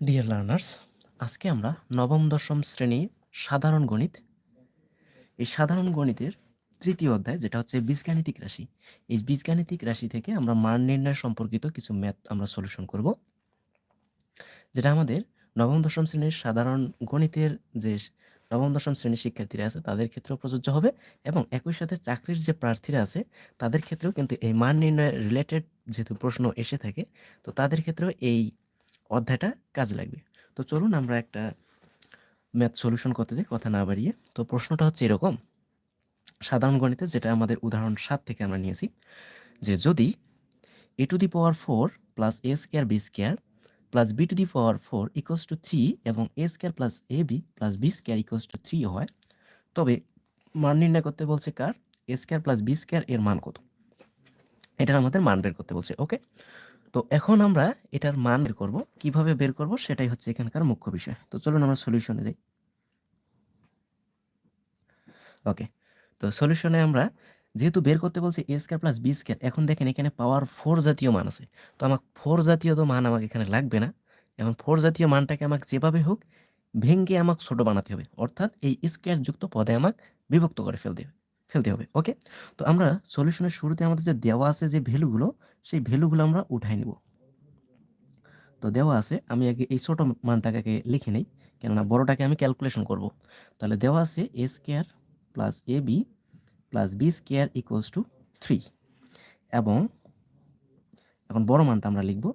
Dear learners আজকে আমরা নবম দশম শ্রেণি সাধারণ গণিত এই সাধারণ গণিতের তৃতীয় অধ্যায়, যেটা হচ্ছে বীজগাণিতিক রাশি। এই বীজগাণিতিক রাশি থেকে আমরা মান নির্ণয় সম্পর্কিত কিছু ম্যাথ আমরা সলিউশন করব। যেটা আমাদের নবম, দশম শ্রেণির সাধারণ গণিতের যে নবম, দশম শ্রেণির শিক্ষার্থীরা আছে, তাদের ক্ষেত্রেও প্রযোজ্য হবে এবং একই সাথে চাকরির যে প্রার্থীরা আছে, তাদের ক্ষেত্রেও কিন্তু এই মান নির্ণয় রিলেটেড যেহেতু প্রশ্ন এসে থাকে, তো তাদের ক্ষেত্রেও এই অধ্যায়টা কাজ লাগবে। তো চলুন আমরা একটা ম্যাথ সলিউশন করতে যাই, কথা না বাড়িয়ে। তো প্রশ্নটা হচ্ছে এরকম সাধারণ গণিতে যেটা আমাদের উদাহরণ সাত থেকে আমরা নিয়েছি, যে যদি A to the power four plus A square B square plus B to the power four equals to three এবং A square plus A B plus B square equals to three হয়, তবে মান নির্ণয় করতে বলছে কার? A square plus B square এর মান কত? এটার আমাদের মান বের করতে বলছে ওকে তো এখন আমরা এটার মান বের করব, কীভাবে বের করব সেটাই হচ্ছে এখানকার মুখ্য বিষয়। তো চলুন আমরা সলিউশনে যাই। ওকে তো সলিউশনে আমরা যেহেতু বের করতে বলছি A square plus B square এখন দেখেন এখানে পাওয়ার ফোর জাতীয় মান আছে। তো আমার ফোর জাতীয় তো মান আমাকে এখানে লাগবে না। এখন ফোর জাতীয় মানটাকে আমাকে যেভাবে হোক ভেঙ্গে আমাকে ছোট বানাতে হবে। অর্থাৎ এই স্কোয়ার যুক্ত পদে আমাকে বিভক্ত করে ফেলতে হবে ফেলতে হবে ওকে তো আমরা সলিউশনের শুরুতে আমাদের যে দেওয়া আছে যে ভ্যালুগুলো, সেই ভ্যালুগুলো আমরা উঠাই নিব। তো দেওয়া আছে, আমি আগে এই ছোট মানটাকে লিখে নেই, কেননা বড়টাকে আমি ক্যালকুলেশন করব। তাহলে দেওয়া আছে A square plus A B plus B square equals to three এবং এখন বড় মানটা আমরা লিখব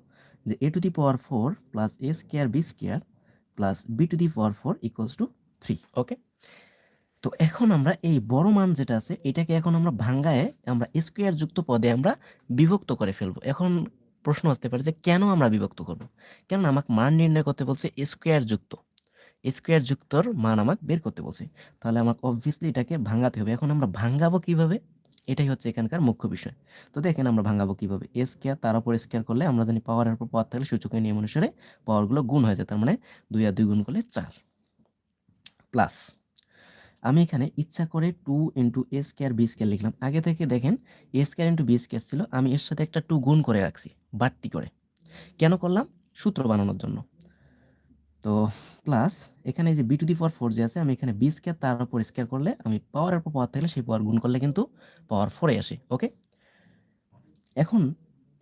যে A to the power four plus A square B square plus B to the power four equals to three okay তো এখন আমরা এই বড় মান যেটা আছে, এটাকে এখন আমরা ভাঙ্গায় আমরা স্কোয়ার যুক্ত পদে আমরা বিভক্ত করে ফেলব। এখন প্রশ্ন আসতে পারে যে কেন আমরা বিভক্ত করব? কেন আমাকে মান নির্ণয় করতে বলছে স্কোয়ার যুক্ত। স্কোয়ার যুক্তর মান আমাকে বের করতে বলছে। তাহলে আমাকে অবভিয়াসলি এটাকে ভাঙাতে হবে। এখন আমরা ভাঙ্গাবো কীভাবে? এটাই হচ্ছে এখানকার মুখ্য বিষয়। তো দেখেন আমরা ভাঙাবো কীভাবে? এ স্কোয়ার তার উপর স্কোয়ার করলে আমরা জানি পাওয়ারের উপর পাওয়ার থাকলে সূচকের নিয়ম অনুসারে পাওয়ারগুলো গুণ হয়ে যায়। তার মানে দুই আর দুই গুণ করলে চার। প্লাস আমি এখানে ইচ্ছা করে two into A square B square লিখলাম। আগে থেকে দেখেন A square into B square ছিল। আমি এর সাথে একটা টু গুণ করে রাখছি, বাড়তি করে। কেন করলাম? সূত্র বানানোর জন্য। তো প্লাস এখানে যে B to the power four যে আছে, আমি এখানে বি স্কোয়ার তার উপর স্কোয়ার করলে আমি পাওয়ারের উপর পাওয়ার থাকলে সেই পাওয়ার গুণ করলে কিন্তু পাওয়ার ফোরে আসে ওকে এখন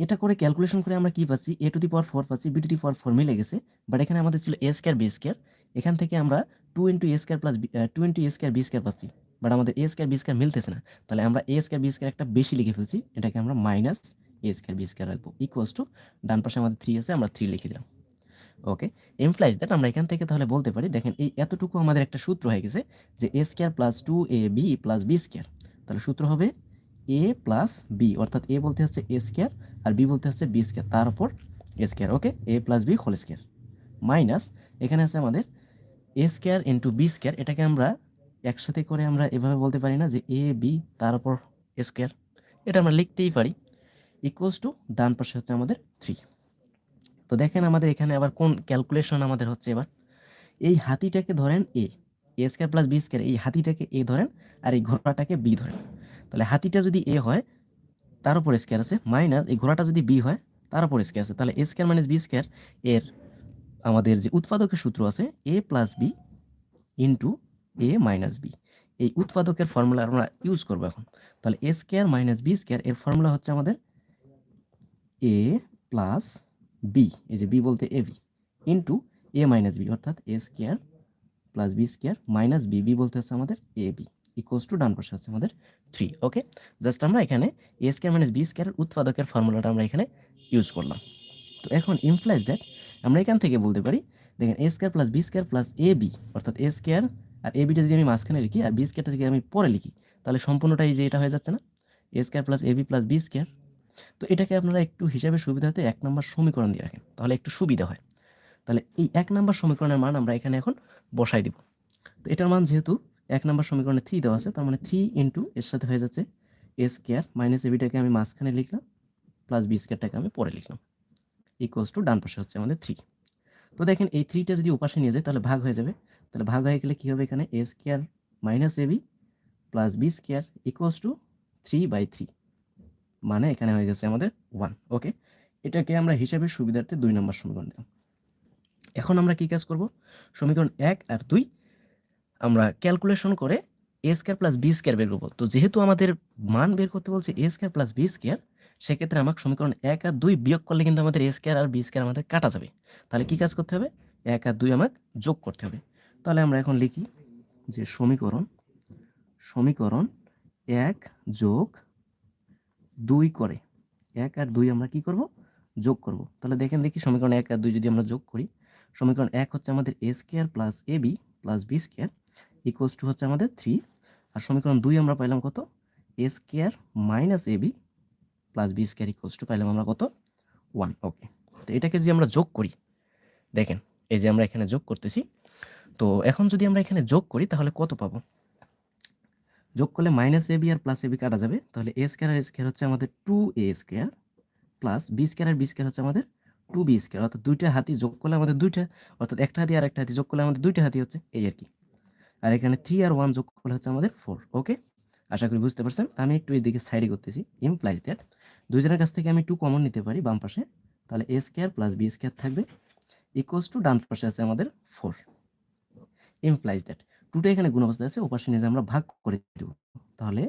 এটা করে ক্যালকুলেশন করে আমরা কি পাচ্ছি? A to the power four পাচ্ছি B to the power four মিলে গেছে বাট এখানে আমাদের ছিল এ স্কোয়ার বি স্কোয়ার এখান থেকে আমরা two into A square plus two into A square B square পাচ্ছি বাট আমাদের এ স্কোয়ার বি স্কোয়ার মিলতেছে না, তাহলে আমরা এ স্কোয়ার বি স্কোয়ার একটা বেশি লিখে ফেলছি, এটাকে আমরা minus A square B square রাখব ইকুয়ালস টু ডান পাশে আমাদের থ্রি আছে, আমরা থ্রি লিখে দিলাম। ওকে? এমপ্লাইজ দ্যাট আমরা এখান থেকে তাহলে বলতে পারি, দেখেন এই এতটুকু আমাদের একটা সূত্র হয়ে গেছে যে A square plus two A B plus B square তাহলে সূত্র হবে এ প্লাস বি অর্থাৎ এ বলতে হচ্ছে এ স্কোয়ার আর বি বলতে হচ্ছে বি স্কোয়ার তার উপর A square okay? A plus B whole square minus এখানে আছে আমাদের A square into B square এটাকে আমরা একসাথে করে আমরা এভাবে বলতে পারি না যে এ বি তার উপর স্কোয়ার এটা আমরা লিখতেই পারি। ইকুয়ালস টু ডান পাশে হচ্ছে আমাদের থ্রি তো দেখেন আমাদের এখানে আবার কোন ক্যালকুলেশন আমাদের হচ্ছে এবার? এই হাতিটাকে ধরেন A A square plus B square এই হাতিটাকে এ ধরেন আর এই ঘোড়াটাকে বি ধরেন। তাহলে হাতিটা যদি এ হয়, তার উপর স্কোয়ার আছে মাইনাস এই ঘোড়াটা যদি বি হয়, তার উপর স্কোয়ার আছে। তাহলে A square minus B square এর আমাদের যে উৎপাদকের সূত্র আছে A plus B into A minus B এই উৎপাদকের ফর্মুলা আমরা ইউজ করব এখন। তাহলে A square minus B square এর ফর্মুলা হচ্ছে আমাদের এ প্লাস বি এই যে বি বলতে A B into A minus B অর্থাৎ A square plus B square minus B B বলতে হচ্ছে আমাদের এ বি ইকুয়ালস টু ডান পাশে হচ্ছে আমাদের থ্রি ওকে জাস্ট আমরা এখানে A square minus B square উৎপাদকের ফর্মুলাটা আমরা এখানে ইউজ করলাম। তো এখন ইমপ্লাইজ দ্যাট আমরা এখান থেকে বলতে পারি, দেখেন A square plus B square plus A B অর্থাৎ এ স্কোয়ার আর এ বিটা যদি আমি মাঝখানে লিখি আর বি স্কোয়ারটা যদি আমি পরে লিখি, তাহলে সম্পূর্ণটাই যে এটা হয়ে যাচ্ছে না? A square plus A B plus B square তো এটাকে আপনারা একটু হিসাবে সুবিধাতে এক নম্বর সমীকরণ দিয়ে রাখেন, তাহলে একটু সুবিধা হয়। তাহলে এই এক নম্বর সমীকরণের মান আমরা এখানে এখন বসাই দিব। তো এটার মান যেহেতু এক নম্বর সমীকরণে থ্রি দেওয়া আছে, তার মানে থ্রি ইন্টু এর সাথে হয়ে যাচ্ছে এ স্কোয়ার মাইনাস এবিটাকে আমি মাঝখানে লিখলাম, প্লাস বি স্কোয়ারটাকে আমি পরে লিখলাম। ইকুয়ালস টু ডান পাশে হচ্ছে আমাদের থ্রি। তো দেখেন এই থ্রিটা যদি উপাশে নিয়ে যায়, তাহলে ভাগ হয়ে যাবে। তাহলে ভাগ হয়ে গেলে কী হবে এখানে? A square minus A B plus B square equals to three by three. মানে এখানে হয়ে গেছে আমাদের ওয়ান ওকে এটাকে আমরা হিসাবের সুবিধার্থে দুই নম্বর সমীকরণ দিলাম। এখন আমরা কি কাজ করব? সমীকরণ এক আর দুই আমরা ক্যালকুলেশন করে A square plus B square বের করব। তো যেহেতু আমাদের মান বের করতে বলছে A square plus B square সেক্ষেত্রে আমাকে সমীকরণ এক আর দুই বিয়োগ করলে কিন্তু আমাদের এ স্কোয়ার আর বি স্কোয়ার আমাদের কাটা যাবে। তাহলে কি কাজ করতে হবে? এক আর দুই আমাকে যোগ করতে হবে। তাহলে আমরা এখন লিখি যে সমীকরণ সমীকরণ এক যোগ দুই করে। এক আর দুই আমরা কি করব? যোগ করব। তাহলে দেখেন দেখি সমীকরণ এক আর দুই যদি আমরা যোগ করি, সমীকরণ এক হচ্ছে আমাদের A square plus A B plus B square equals to হচ্ছে আমাদের থ্রি আর সমীকরণ দুই আমরা পাইলাম কত? A square minus A B plus B square equals to পাইলাম আমরা কত? ওয়ান ওকে তো এটাকে যদি আমরা যোগ করি, দেখেন, এই যে আমরা এখানে যোগ করতেছি, তো এখন যদি আমরা এখানে যোগ করি, তাহলে কত পাবো? যোগ করলে মাইনাস এ বি আর প্লাস এ বি কাটা যাবে। তাহলে এ স্কোয়ার আর স্কোয়ার হচ্ছে আমাদের two A square plus B square B square হচ্ছে আমাদের টু বি স্কোয়ার। অর্থাৎ দুইটা হাতি যোগ করলে আমাদের দুইটা, অর্থাৎ একটা হাতি আর একটা হাতি যোগ করলে আমাদের দুইটা হাতি হচ্ছে এই আর কি। আর এখানে থ্রি আর ওয়ান যোগ করলে হচ্ছে আমাদের ফোর ওকে আশা করি বুঝতে পারছেন। আমি একটু এদিকে সাইডে করতেছি ইমপ্লাইজ দ্যাট দুজনের কাছ থেকে আমি টু কমন নিতে পারি বাম পাশে। তাহলে A square plus B square থাকবে ইকুয়ালস টু ডান পাশে আছে আমাদের ফোর ইমপ্লাইজ দ্যাট টুটা এখানে গুণ অবস্থায় আছে, ওপাশে নিয়ে আমরা ভাগ করে দেব। তাহলে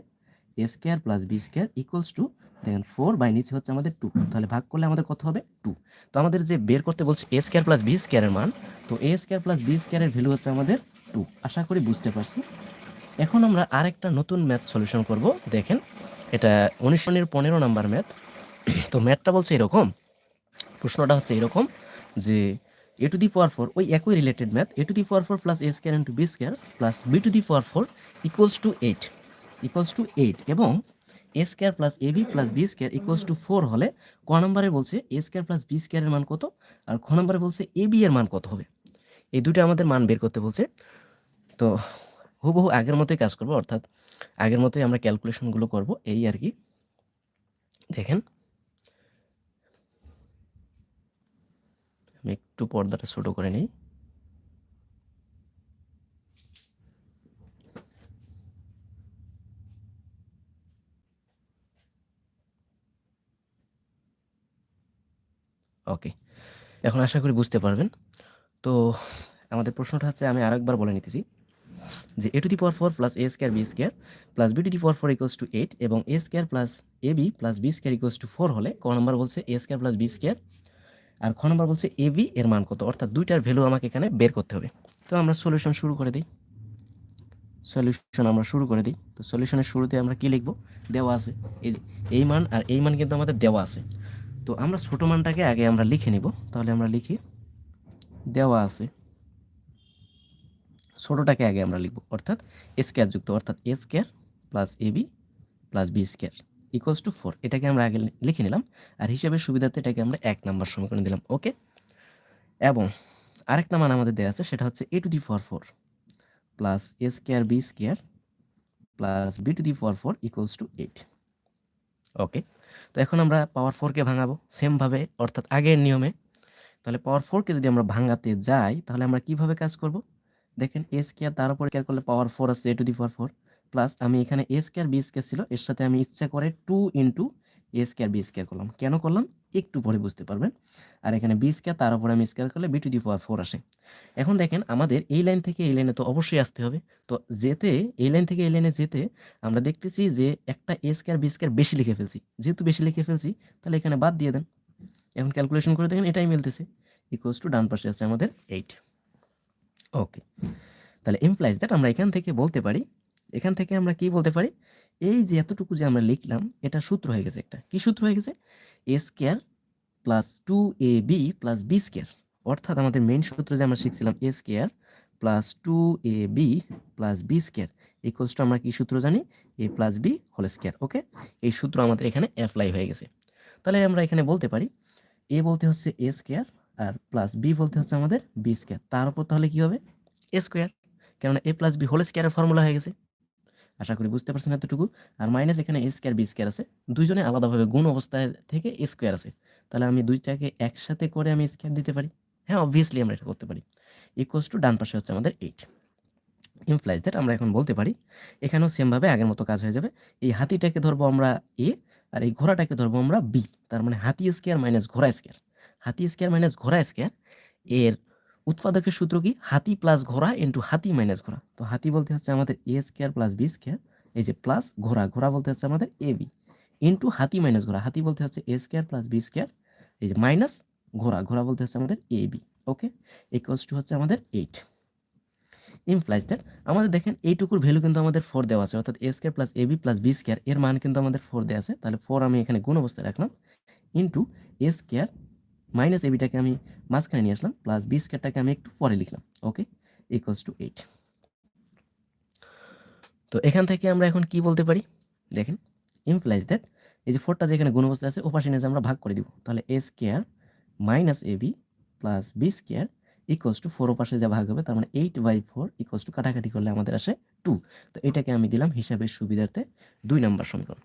A square plus B square equals to দেখেন ফোর বাই নিচে হচ্ছে আমাদের টু তাহলে ভাগ করলে আমাদের কত হবে? টু তো আমাদের যে বের করতে বলছে এ স্কোয়ার প্লাস বি স্কোয়ারের মান, তো এ স্কোয়ার প্লাস বি স্কোয়ারের ভ্যালু হচ্ছে আমাদের টু আশা করি বুঝতে পারছি। এখন আমরা আরেকটা নতুন ম্যাথ সলিউশন করব। দেখেন, এটা উনিশশো পনেরো নাম্বার ম্যাথ তো ম্যাথটা বলছে এরকম, প্রশ্নটা হচ্ছে এরকম যে এ টু দি পাওয়ার ফোর ওই একই related math A to the power four plus A square into B square plus B to the power four equals to eight equals to eight এবং A square plus A B plus B square equals to four হলে ক নম্বরে বলছে এ square plus B স্কোয়ারের মান কত? আর খ নম্বরে বলছে এ বি এর মান কত হবে? এই দুটো আমাদের মান বের করতে বলছে। তো হুবহু আগের মতোই কাজ করব, অর্থাৎ আগের মতোই আমরা ক্যালকুলেশনগুলো করব, এই আর কি। দেখেন আমি একটু পর্দাটা ছোটো করে নিই। ওকে এখন আশা করি বুঝতে পারবেন। তো আমাদের প্রশ্নটা হচ্ছে, আমি আরেকবার বলে নিতেছি যে A to the power four plus A square B square plus B to the power four equals to eight এবং A square plus A B plus B square equals to four হলে ক নম্বর বলছে A square plus B square আর খ number বলছে B এর মান কত? অর্থাৎ দুইটার ভ্যালু আমাকে এখানে বের করতে হবে। তো আমরা সলিউশন শুরু করে দিই। সলিউশন আমরা শুরু করে দিই। তো সলিউশনের শুরুতে আমরা কি লিখব? দেওয়া আছে। এই এই মান আর এই মান কিন্তু আমাদের দেওয়া আছে। তো আমরা ছোটো মানটাকে আগে আমরা লিখে নিব। তাহলে আমরা লিখি, দেওয়া আছে। ছোটোটাকে আগে আমরা লিখব। অর্থাৎ স্কোয়ার যুক্ত। অর্থাৎ A square plus A B plus B square equals to four এটাকে আমরা আগে লিখে নিলাম। আর হিসাবের সুবিধাতে এটাকে আমরা এক নাম্বার সমীকরণ দিলাম ওকে এবং আরেকটা মান আমাদের দেওয়া আছে, সেটা হচ্ছে A to the four four plus A square B square plus B to the four four equals to eight okay তো এখন আমরা পাওয়ার ফোরকে ভাঙাবো সেমভাবে অর্থাৎ আগের নিয়মে। তাহলে পাওয়ার ফোরকে যদি আমরা ভাঙাতে যাই, তাহলে আমরা কীভাবে কাজ করব? দেখেন এ স্কোয়ার তার উপর কেয়ার করলে পাওয়ার ফোর আছে A to the power four plus আমি এখানে এ স্কোয়ার বি স্কোয়ার ছিল, এর সাথে আমি ইচ্ছা করে two into A square B square করলাম। কেন করলাম? একটু পরে বুঝতে পারবেন। আর এখানে বি স্কোয়ার তার উপরে আমি স্কোয়ার করলে B to the power four আসে। এখন দেখেন, আমাদের এই লাইন থেকে এই লাইনে তো অবশ্যই আসতে হবে। তো যেতে, এই লাইন থেকে এই লাইনে যেতে, আমরা দেখতেছি যে একটা এ স্কোয়ার বি স্কোয়ার বেশি লিখে ফেলছি। যেহেতু বেশি লিখে ফেলছি, তাহলে এখানে বাদ দিয়ে দেন। এখন ক্যালকুলেশন করে দেখেন, এটাই মিলতেছে। ইকুয়ালস টু ডান পাশে আছে আমাদের এইট ওকে তাহলে এমপ্লাইজ দ্যাট আমরা এখান থেকে বলতে পারি এখান থেকে আমরা কি বলতে পারি? এই যে এতটুকু যে আমরা লিখলাম, এটা সূত্র হয়ে গেছে একটা। কি সূত্র হয়ে গেছে? A square plus two A B plus B square অর্থাৎ আমাদের মেইন সূত্র যে আমরা শিখছিলাম A square plus two A B plus B square equals to আমরা কি সূত্র জানি? A plus B whole square okay এই সূত্র আমাদের এখানে অ্যাপ্লাই হয়ে গেছে। তাহলে আমরা এখানে বলতে পারি এ বলতে হচ্ছে এ স্কোয়ার আর প্লাস বি বলতে হচ্ছে আমাদের বি স্কোয়ার তার উপর তাহলে কি হবে? এ স্কোয়ার কেননা এ প্লাস বি হোল স্কোয়ারের ফর্মুলা হয়ে গেছে। আশা করি বুঝতে পারছেন এতটুকু। আর মাইনাস এখানে এ স্কোয়ার বি স্কোয়ার আছে। দুইজনে আলাদাভাবে গুণ অবস্থায় থেকে এ স্কোয়ার আছে। তাহলে আমি দুইটাকে একসাথে করে আমি স্কোয়ার দিতে পারি। হ্যাঁ অবভিয়াসলি আমরা এটা করতে পারি। ইকুয়ালস টু ডান পাশে হচ্ছে আমাদের এইট ইমপ্লাইজ দ্যাট আমরা এখন বলতে পারি, এখানেও সেমভাবে আগের মতো কাজ হয়ে যাবে। এই হাতিটাকে ধরবো আমরা এ আর এই ঘোড়াটাকে ধরবো আমরা বি তার মানে হাতি স্কোয়ার মাইনাস ঘোড়া স্কোয়ার হাতি স্কোয়ার মাইনাস ঘোড়া স্কোয়ার এর উৎপাদকের সূত্র কি? হাতি প্লাস ঘোড়া ইন্টু হাতি মাইনাস ঘোড়া। তো হাতি বলতে হচ্ছে আমাদের A square plus B square এই যে প্লাস ঘোড়া ঘোড়া বলতে হচ্ছে আমাদের এ বি ইন্টু হাতি মাইনাস ঘোড়া। হাতি বলতে হচ্ছে A square plus B square এই যে মাইনাস ঘোড়া ঘোড়া বলতে হচ্ছে আমাদের A B okay equals to হচ্ছে আমাদের এইট ইমপ্লাইজ দ্যাট আমাদের দেখেন এইটুকুর ভ্যালু কিন্তু আমাদের ফোর দেওয়া আছে, অর্থাৎ A square plus A B plus B square এর মান কিন্তু আমাদের ফোর দেওয়া আছে। তাহলে ফোর আমি এখানে গুণ অবস্থায় রাখলাম into A square minus A বিটাকে আমি মাঝখানে নিয়ে আসলাম প্লাস বি স্কোয়ারটাকে আমি একটু পরে লিখলাম ওকে ইকুয়ালস টু এইট তো এখান থেকে আমরা এখন কি বলতে পারি? দেখেন ইমপ্লাইজ দ্যাট এই যে ফোরটা যেখানে গুণ অবস্থায় আছে, ওপাশে নিয়ে আমরা ভাগ করে দিব, তাহলে A square minus A B plus B square equals to four ওপাশে যা ভাগ হবে, তার মানে eight by four equals to কাটাকাটি করলে আমাদের আসে টু তো এটাকে আমি দিলাম হিসাবের সুবিধার্থে দুই নম্বর সমীকরণ।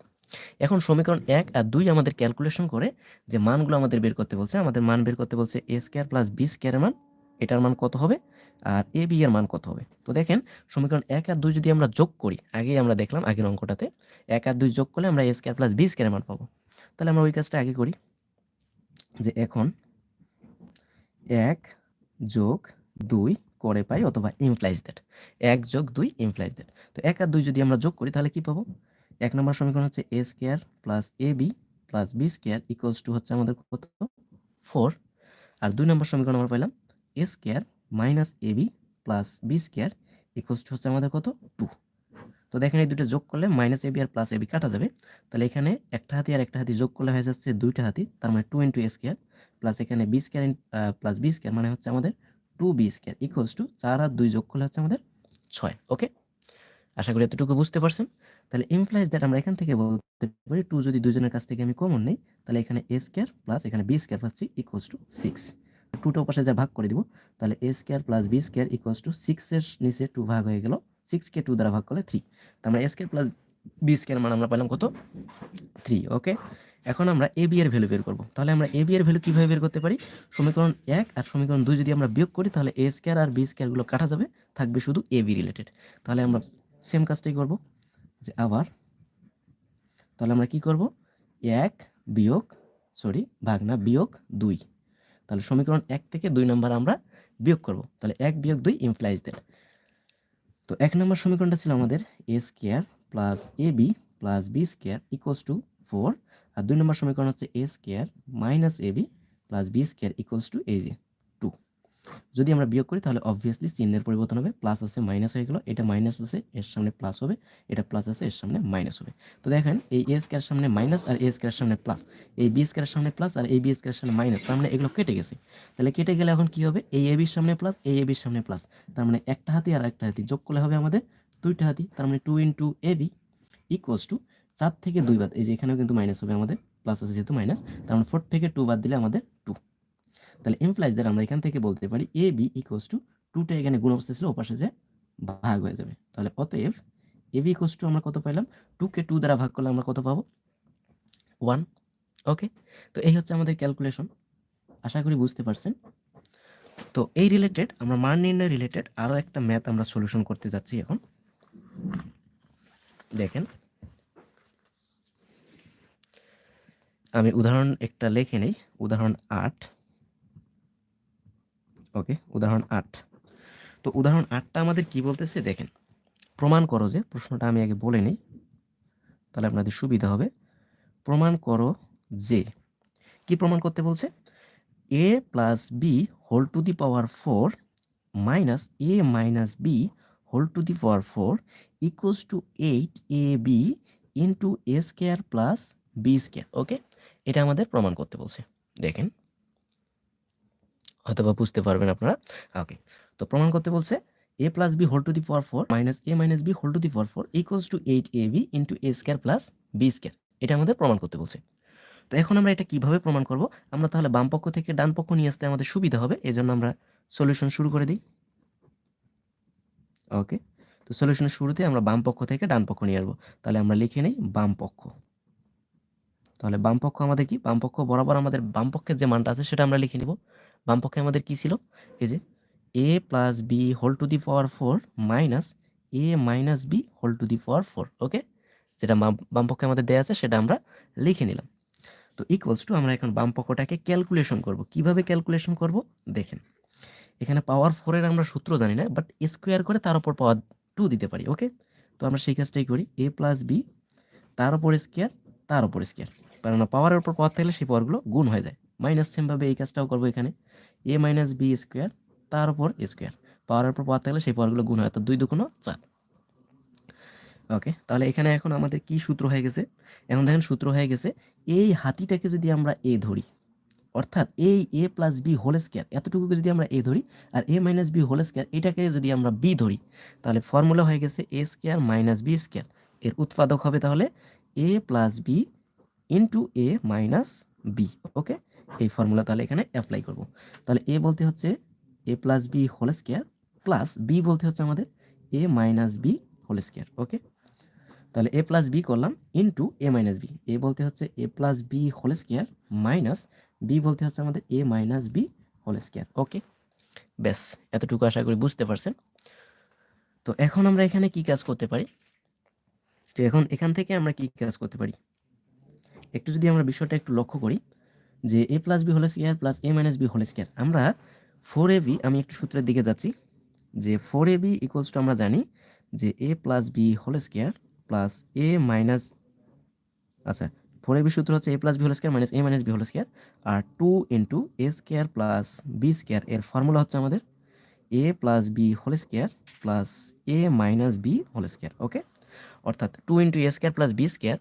এখন সমীকরণ এক আর দুই আমাদের ক্যালকুলেশন করে যে মানগুলো আমাদের বের করতে বলছে, আমাদের মান বের করতে বলছে এ স্কোয়ার প্লাস বি স্কোয়ারের মান, এটার মান কত হবে? আর এ বি এর মান কত হবে? তো দেখেন, সমীকরণ এক আর দুই যদি আমরা যোগ করি, আগেই আমরা দেখলাম আগের অঙ্কটাতে, এক আর দুই যোগ করলে আমরা এ স্কোয়ার প্লাস বি স্কোয়ারের মান পাবো। তাহলে আমরা ওই কাজটা আগে করি, যে এখন এক যোগ দুই করে পাই অথবা ইমপ্লাইজ দ্যাট এক যোগ দুই ইমপ্লাইজ দ্যাট তো এক আর দুই যদি আমরা যোগ করি, তাহলে কি পাবো? এক নম্বর সমীকরণ হচ্ছে A square plus A B plus B square equals to হচ্ছে আমাদের কত? ফোর আর দুই নম্বর সমীকরণ আমরা পাইলাম A square minus A B plus B square equals to হচ্ছে আমাদের কত? টু তো দেখেন এই দুটো যোগ করলে মাইনাস এ বি আর প্লাস এ বি কাটা যাবে। তাহলে এখানে একটা হাতি আর একটা হাতি যোগ করলে হয়ে যাচ্ছে দুইটা হাতি। তার মানে two into A square plus এখানে B square plus B square মানে হচ্ছে আমাদের two B square equals to চার আর দুই যোগ করলে হচ্ছে আমাদের ছয়। ওকে আশা করি এতটুকু বুঝতে পারছেন। তাহলে ইমপ্লাইজ দ্যাট আমরা এখান থেকে বলতে পারি টু যদি দুজনের কাছ থেকে আমি কমন নেই, তাহলে এখানে এ স্কোয়ার প্লাস এখানে বি স্কোয়ার পাচ্ছি ইকুয়ালস টু সিক্স টুটা পাশে যা ভাগ করে দিব, তাহলে A square plus B square equals to সিক্সের নিচে টু ভাগ হয়ে গেল সিক্সকে টু দ্বারা ভাগ করলে থ্রি তার মানে A square plus B square মান আমরা পেলাম কত? থ্রি ওকে এখন আমরা এ বি এর ভ্যালু বের করব। তাহলে আমরা এ বি এর ভ্যালু কীভাবে বের করতে পারি? সমীকরণ এক আর সমীকরণ দুই যদি আমরা বিয়োগ করি, তাহলে এ স্কোয়ার আর বি স্কোয়ারগুলো কাটা যাবে, থাকবে শুধু এ বি রিলেটেড তাহলে আমরা সেম কাজটাই করব। যে আবার, তাহলে আমরা কি করব? এক বিয়োগ সরি ভাগ না বিয়োগ দুই। তাহলে সমীকরণ এক থেকে দুই নম্বর আমরা বিয়োগ করব। তাহলে এক বিয়োগ দুই ইমপ্লাইজ দ্যাট তো এক নম্বর সমীকরণটা ছিল আমাদের A square plus A B plus B square equals to four আর দুই নম্বর সমীকরণ হচ্ছে A square minus A B plus B square equals to এই যে যদি আমরা বিয়োগ করি, তাহলে অবভিয়াসলি চিহ্নের পরিবর্তন হবে প্লাস আছে মাইনাস হয়ে গেল। এটা মাইনাস আছে, এর সামনে প্লাস হবে, এটা প্লাস আছে, এর সামনে মাইনাস হবে। তো দেখেন, এই এ স্কোয়ার সামনে মাইনাস আর এ স্কোয়ার সামনে প্লাস এই বি স্কোয়ার সামনে প্লাস আর এই বি স্কোয়ার সামনে মাইনাস তার মানে এগুলো কেটে গেছে। তাহলে কেটে গেলে এখন কি হবে? এই এ বির সামনে প্লাস এই এ বির সামনে প্লাস তার মানে একটা হাতি আর একটা হাতি যোগ করলে হবে আমাদের দুইটা হাতি। তার মানে two into A B equals to চার থেকে দুই বাদ, এই যে এখানেও কিন্তু মাইনাস হবে আমাদের প্লাস আছে যেহেতু মাইনাস তার মানে ফোর থেকে টু বাদ দিলে আমাদের টু তাহলে ইমপ্লাইজ দ্বারা আমরা এখান থেকে বলতে পারি এ বি ইকুয়ালস টু টুটা এখানে গুণ অবস্থা ছিল ওপাশে যে ভাগ হয়ে যাবে। তাহলে অতএব এ বি ইকুয়ালস টু আমরা কত পাইলাম? টুকে টু দ্বারা ভাগ করলে আমরা কত পাবো? ওয়ান ওকে তো এই হচ্ছে আমাদের ক্যালকুলেশন আশা করি বুঝতে পারছেন। তো এই রিলেটেড আমরা মান নির্ণয় রিলেটেড আরও একটা ম্যাথ আমরা সলিউশন করতে যাচ্ছি এখন। দেখেন। আমি উদাহরণ একটা লেখে নেই। উদাহরণ আট। ওকে, উদাহরণ আট। তো উদাহরণ আটটা আমাদের কি বলতেছে? দেখেন, প্রমাণ করো যে প্রশ্নটা আমি আগে বলে নিই, তাহলে আপনাদের সুবিধা হবে। প্রমাণ করো যে, কি প্রমাণ করতে বলছে? A plus B whole to the power four minus A minus B whole to the power four equals to eight A B into A square plus B square okay এটা আমাদের প্রমাণ করতে বলছে। দেখেন হয়তো বা বুঝতে পারবেন আপনারা। ওকে তো প্রমাণ করতে বলছে A plus B whole to the power four minus A minus B whole to the power four equals to eight A B into A square plus B square এটা আমাদের প্রমাণ করতে বলছে। তো এখন আমরা এটা কীভাবে প্রমাণ করব? আমরা তাহলে বাম পক্ষ থেকে ডান পক্ষ নিয়ে আসতে আমাদের সুবিধা হবে এই জন্য আমরা সলিউশন শুরু করে দিই। ওকে তো সলিউশনের শুরুতে আমরা বাম পক্ষ থেকে ডান পক্ষ নিয়ে আসব। তাহলে আমরা লিখে নিই বাম পক্ষ। তাহলে বাম পক্ষ আমাদের কি? বাম পক্ষ বরাবর আমাদের বাম পক্ষের যে মানটা আছে সেটা আমরা লিখে নিব। বাম পক্ষে আমাদের কি ছিল? এই যে A plus B whole to the power four minus A minus B whole to the power four okay যেটা বাম- পক্ষে আমাদের দেয়া আছে, সেটা আমরা লিখে নিলাম। তো ইকুয়ালস টু আমরা এখন বাম পক্ষটাকে ক্যালকুলেশন করব। কীভাবে ক্যালকুলেশন করব? দেখেন। এখানে পাওয়ার ফোরের আমরা সূত্র জানি না বাট স্কোয়ার করে তার উপর পাওয়ার টু দিতে পারি ওকে তো আমরা সেই কাজটাই করি। এ প্লাস বি তার উপর স্কোয়ার তার উপর স্কোয়ার কারণ পাওয়ারের উপর পাওয়ার থাকলে সেই পাওয়ারগুলো গুণ হয়ে যায়। মাইনাস সেমভাবে এই কাজটাও করব এখানে। এ মাইনাস বি স্কোয়ার তার উপর স্কোয়ার পাওয়ারের উপর পাওয়ার থাকলে সেই পাওয়ারগুলো গুণ হয় তো দুই দুগুণ চার। ওকে তাহলে এখানে এখন আমাদের কি সূত্র হয়ে গেছে? এখন দেখেন সূত্র হয়ে গেছে, এই হাতিটাকে যদি আমরা এ ধরি, অর্থাৎ এই A plus B whole square এতটুকুকে যদি আমরা এ ধরি, আর A minus B whole square এটাকে যদি আমরা বি ধরি, তাহলে ফর্মুলা হয়ে গেছে A square minus B square এর উৎপাদক হবে তাহলে A plus B into A minus B okay এই ফর্মুলা তাহলে এখানে অ্যাপ্লাই করব। তাহলে এ বলতে হচ্ছে A plus B whole square plus B বলতে হচ্ছে আমাদের A minus B whole square okay তাহলে এ প্লাস বি করলাম into A minus B A বলতে হচ্ছে A plus B whole square minus B বলতে হচ্ছে আমাদের A minus B whole square okay ব্যাস, এতটুকু আশা করি বুঝতে পারছেন। তো এখন আমরা এখানে কি কাজ করতে পারি? তো এখন এখান থেকে আমরা কি কাজ করতে পারি? একটু যদি আমরা বিষয়টা একটু লক্ষ্য করি যে A plus B whole square plus A minus B whole square আমরা ফোর এ বি আমি একটু সূত্রের দিকে যাচ্ছি। যে four A B equals to আমরা জানি যে A plus B whole square plus A minus আচ্ছা ফোর এ বি সূত্র হচ্ছে A plus B whole square minus A minus B whole square R two into A square plus B square এর formula হচ্ছে আমাদের A plus B whole square plus A minus B whole square okay অর্থাৎ two into A square plus B square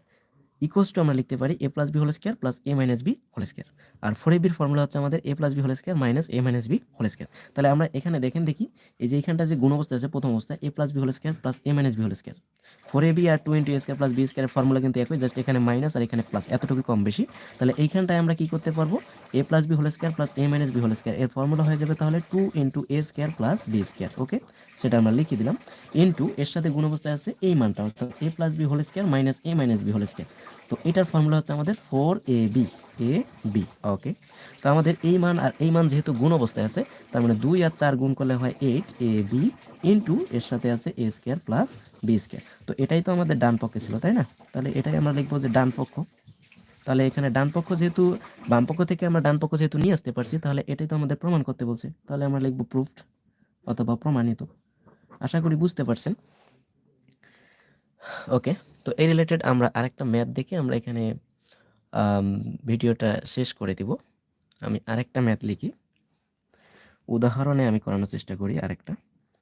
equals to আমরা লিখতে পারি A plus B whole square plus A minus B whole square R four এ বির formula হচ্ছে আমাদের A plus B whole square minus A minus B whole square তাহলে আমরা এখানে দেখেন দেখি, এই যে এখানটা যে গুণ অবস্থা আছে, প্রথম অবস্থা A plus B whole square plus A minus B whole square four A B R two into square plus B square formula কিন্তু একই জাস্ট এখানে মাইনাস আর এখানে প্লাস এতটুকু কম বেশি। তাহলে এইখানটায় আমরা কি করতে পারব? A plus B whole square plus A minus B whole square এর ফর্মুলা হয়ে যাবে তাহলে two into A square plus B square okay সেটা আমরা লিখে দিলাম। ইন্টু এর সাথে গুণ অবস্থায় আছে এই মানটা, অর্থাৎ A plus B whole square minus A minus B whole square তো এটার ফর্মুলা হচ্ছে আমাদের four A B A B okay তো আমাদের এই মান আর এই মান যেহেতু গুণ অবস্থায় আছে, তার মানে দুই আর চার গুণ করলে হয় এইট এ বি ইন্টু এর সাথে আছে A square plus B square তো এটাই তো আমাদের ডান পক্ষে ছিল, তাই না? তাহলে এটাই আমরা লিখব যে ডান পক্ষ। তাহলে এখানে ডান পক্ষ যেহেতু, বাম পক্ষ থেকে আমরা ডান পক্ষ যেহেতু নিয়ে আসতে পারছি, তাহলে এটাই তো আমাদের প্রমাণ করতে বলছে। তাহলে আমরা লিখব প্রুফড অথবা প্রমাণিত। আশা করি বুঝতে পারছেন। ওকে, তো এই রিলেটেড আমরা আরেকটা ম্যাথ দেখে আমরা এখানে ভিডিওটা শেষ করে দিব। আমি আরেকটা ম্যাথ লিখি। উদাহরণে আমি করানোর চেষ্টা করি আরেকটা।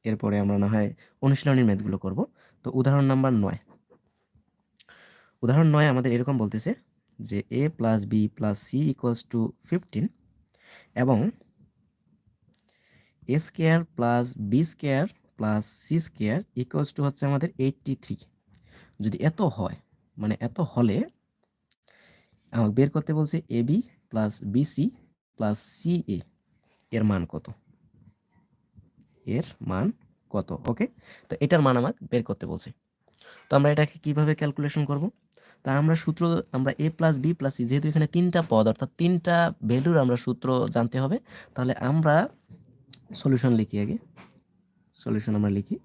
এরপরে আমরা না হয় অনুশীলনীর ম্যাথগুলো করব। তো উদাহরণ নাম্বার নয়। উদাহরণ নয় আমাদের এরকম বলতেছে যে A plus B plus C equals to fifteen এবং A square plus B square plus C square equals to হচ্ছে আমাদের এইটটি থ্রি যদি এত হয় মানে এত হলে আমাকে বের করতে বলছে A B plus BC plus C A এর মান কত? এর মান কত? ওকে তো এটার মান আমাকে বের করতে বলছে। তো আমরা এটাকে কীভাবে ক্যালকুলেশন করব? তা আমরা সূত্র, আমরা A plus B plus C যেহেতু এখানে তিনটা পদ, অর্থাৎ তিনটা ভ্যালুর আমরা সূত্র জানতে হবে, তাহলে আমরা সলিউশন লিখি আগে। সলিউশন আমরা লিখি।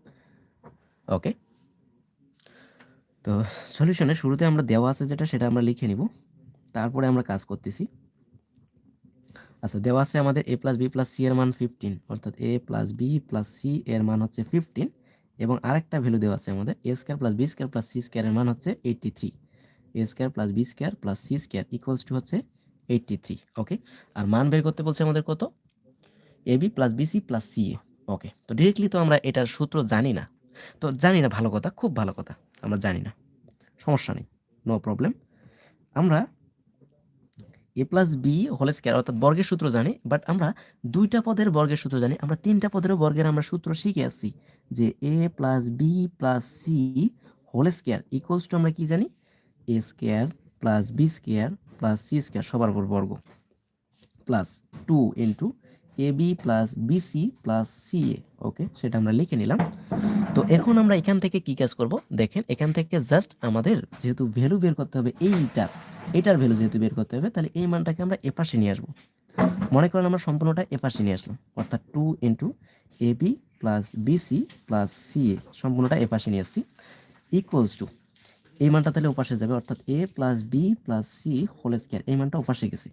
ওকে তো সলিউশনের শুরুতে আমরা দেওয়া আছে যেটা, সেটা আমরা লিখে নিব। তারপরে আমরা কাজ করতেছি। আচ্ছা দেওয়া আছে আমাদের A plus B plus C এর মান ফিফটিন অর্থাৎ A plus B plus C এর মান হচ্ছে ফিফটিন এবং আরেকটা ভ্যালু দেওয়া আছে আমাদের A square plus B square plus C স্কোয়ারের মান হচ্ছে eighty three A square plus B square plus C square equals to হচ্ছে এইটটি থ্রি ওকে আর মান বের করতে বলছে আমাদের কত? A B plus BC plus C A okay তো ডিরেক্টলি তো আমরা এটার সূত্র জানি না। তো জানি না ভালো কথা, খুব ভালো কথা, আমরা জানি না। সমস্যা নেই নো প্রবলেম আমরা A plus B whole square অর্থাৎ বর্গের সূত্র জানি বাট আমরা দুইটা পদের বর্গের সূত্র জানি, আমরা তিনটা পদেরও বর্গের আমরা সূত্র শিখে আসছি যে A plus B plus C whole square equals to আমরা কি জানি? A square plus B square plus C square সবার উপর বর্গ plus two into A B plus BC plus C A okay সেটা আমরা লিখে নিলাম। তো এখন আমরা এখান থেকে কি কাজ করব? দেখেন, এখান থেকে জাস্ট আমাদের যেহেতু ভ্যালু বের করতে হবে এইটার এটার ভ্যালু যেহেতু বের করতে হবে, তাহলে এই মানটাকে আমরা এপাশে নিয়ে আসব। মনে করেন আমরা সম্পূর্ণটা এপাশে নিয়ে আসলাম, অর্থাৎ two into A B plus BC plus C A সম্পূর্ণটা এপাশে নিয়ে আসছি। ইকুয়ালস টু এই মানটা তাহলে ওপাশে যাবে, অর্থাৎ A plus B plus C whole square এই মানটা ওপাশে গেছে।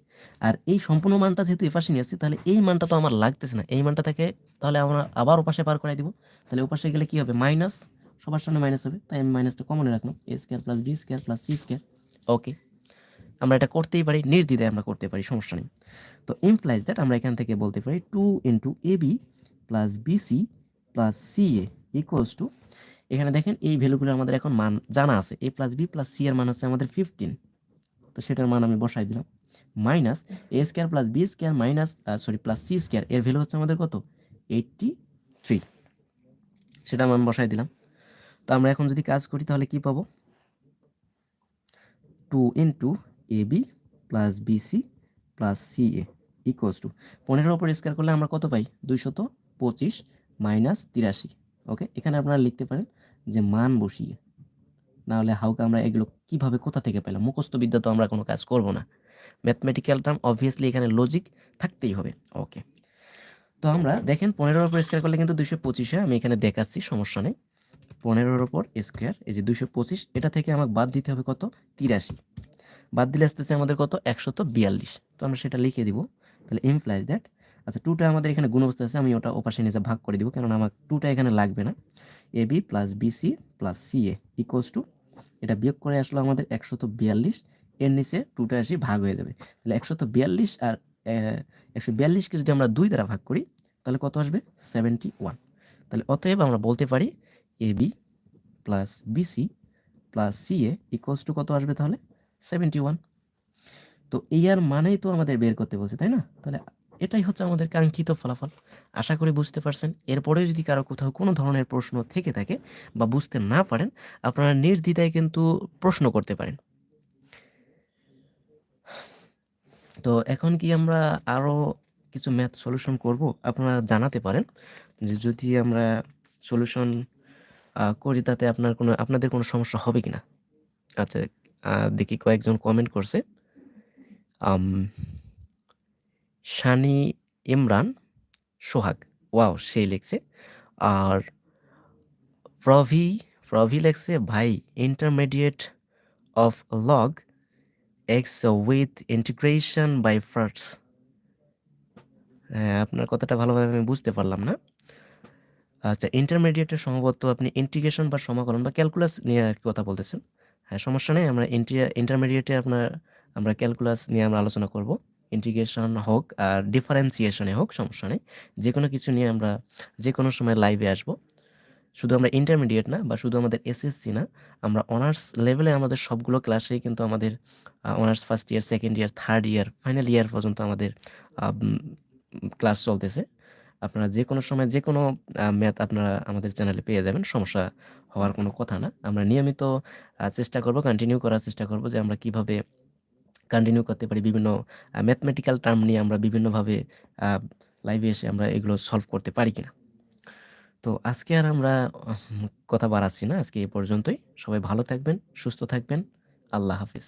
আর এই সম্পূর্ণ মানটা যেহেতু এপাশে নিয়ে আসছি, তাহলে এই মানটা তো আমার লাগতেছে না। এই মানটা থেকে তাহলে আমরা আবার ওপাশে পার করাই দিব। তাহলে ওপাশে গেলে কি হবে? মাইনাস সবার সামনে মাইনাস হবে। তাই আমি মাইনাসটা কমনে রাখলাম। A square plus B square plus C square okay আমরা এটা করতেই পারি, নির্দ্বিধায় আমরা করতে পারি, সমস্যা নেই। তো ইমপ্লাইজ দ্যাট আমরা এখান থেকে বলতে পারি two into A B plus BC plus C A equals to এখানে দেখেন এই ভ্যালুগুলো আমাদের এখন মান জানা আছে। A plus B plus C এর মান হচ্ছে আমাদের ফিফটিন তো সেটার মান আমি বসাই দিলাম। Minus A square plus B square minus sorry, plus C square, এর ভ্যালু হচ্ছে আমাদের কত? এইটটি থ্রি সেটার মান বসাই দিলাম। তো আমরা এখন যদি কাজ করি তাহলে কি পাবো? Two into A B plus BC plus C A equals to পনেরোর ওপর স্কোয়ার করলে আমরা কত পাই? দুইশত পঁচিশ মাইনাস তিরাশি। ওকে? এখানে আপনারা লিখতে পারেন যে মান বসিয়ে। না হলে হাউকে আমরা এগুলো কীভাবে কোথা থেকে পেলাম? মুখস্থ বিদ্যা তো আমরা কোনো কাজ করব না। ম্যাথমেটিক্যাল টার্ম অবভিয়াসলি এখানে লজিক থাকতেই হবে। ওকে তো আমরা দেখেন পনেরোর ওপর স্কোয়ার করলে কিন্তু দুশো পঁচিশে আমি এখানে দেখাচ্ছি, সমস্যা নেই। পনেরোর ওপর স্কোয়ার এই যে দুশো পঁচিশ, এটা থেকে আমাকে বাদ দিতে হবে কত? তিরাশি। বাদ দিলে আসতেছে আমাদের কত? একশত বিয়াল্লিশ। তো আমরা সেটা লিখে দিব। তাহলে ইমপ্লাইজ দ্যাট আচ্ছা টুটা আমাদের এখানে গুণ অবস্থা আছে, আমি ওটা ওপাশে নিচে ভাগ করে দিব, কেননা আমার টুটা এখানে লাগবে না। A B plus BC plus C A equals to এটা বিয়োগ করে আসলো আমাদের একশত বিয়াল্লিশ, এর নিচে টুটা আসি ভাগ হয়ে যাবে। তাহলে একশত বিয়াল্লিশ আর একশো বিয়াল্লিশকে যদি আমরা দুই দ্বারা ভাগ করি, তাহলে কত আসবে? Seventy one. তাহলে অতএব আমরা বলতে পারি A B plus BC plus C A equals to কত আসবে তাহলে? Seventy one. তো এই আর মানেই তো আমাদের বের করতে বলছে, তাই না? তাহলে এটাই হচ্ছে আমাদের কাঙ্ক্ষিত ফলাফল। আশা করি বুঝতে পারছেন। এরপরেও যদি কারও কোথাও কোনো ধরনের প্রশ্ন থেকে থাকে বা বুঝতে না পারেন, আপনারা নির্দ্বিধায় কিন্তু প্রশ্ন করতে পারেন। তো এখন কি আমরা আরও কিছু ম্যাথ সলিউশন করব? আপনারা জানাতে পারেন যে যদি আমরা সলিউশন করি তাতে আপনার কোনো, আপনাদের কোনো সমস্যা হবে কি না আচ্ছা দেখি কয়েকজন কমেন্ট করছে। শানি ইমরান সোহাগ। ওয়াও সেই লিখছে। আর প্রভি প্রভি লেখছে, ভাই intermediate of log x with integration by parts হ্যাঁ আপনার কথাটা ভালোভাবে আমি বুঝতে পারলাম না। আচ্ছা ইন্টারমিডিয়েটের সম্ভবত আপনি ইন্টিগ্রেশন বা সমাকলন বা ক্যালকুলাস নিয়ে আর কি কথা বলতেছেন। হ্যাঁ সমস্যা নেই, আমরা ইন্টারমিডিয়েটে আপনার, আমরা ক্যালকুলাস নিয়ে আমরা আলোচনা করব। ইন্টিগ্রেশন হোক আর ডিফারেন্সিয়েশনে হোক, সমস্যা নেই। যে কোনো কিছু নিয়ে আমরা যে কোনো সময় লাইভে আসব। শুধু আমরা ইন্টারমিডিয়েট না বা শুধু আমাদের এসএসসি না, আমরা অনার্স লেভেলে আমাদের সবগুলো ক্লাসেই কিন্তু আমাদের honours first year second year third year final year পর্যন্ত আমাদের ক্লাস চলতেছে। আপনারা যে কোনো সময় যে কোনো ম্যাথ আপনারা আমাদের চ্যানেলে পেয়ে যাবেন, সমস্যা হওয়ার কোনো কথা না। আমরা নিয়মিত চেষ্টা করব কন্টিনিউ করার চেষ্টা করব যে আমরা কীভাবে কন্টিনিউ করতে পারি, বিভিন্ন ম্যাথমেটিক্যাল টার্ম নিয়ে আমরা বিভিন্নভাবে লাইভে এসে আমরা এগুলো সলভ করতে পারি কিনা। তো আজকে আর আমরা কথা বাড়াচ্ছি না। আজকে এ পর্যন্তই। সবাই ভালো থাকবেন, সুস্থ থাকবেন। আল্লাহ হাফিজ।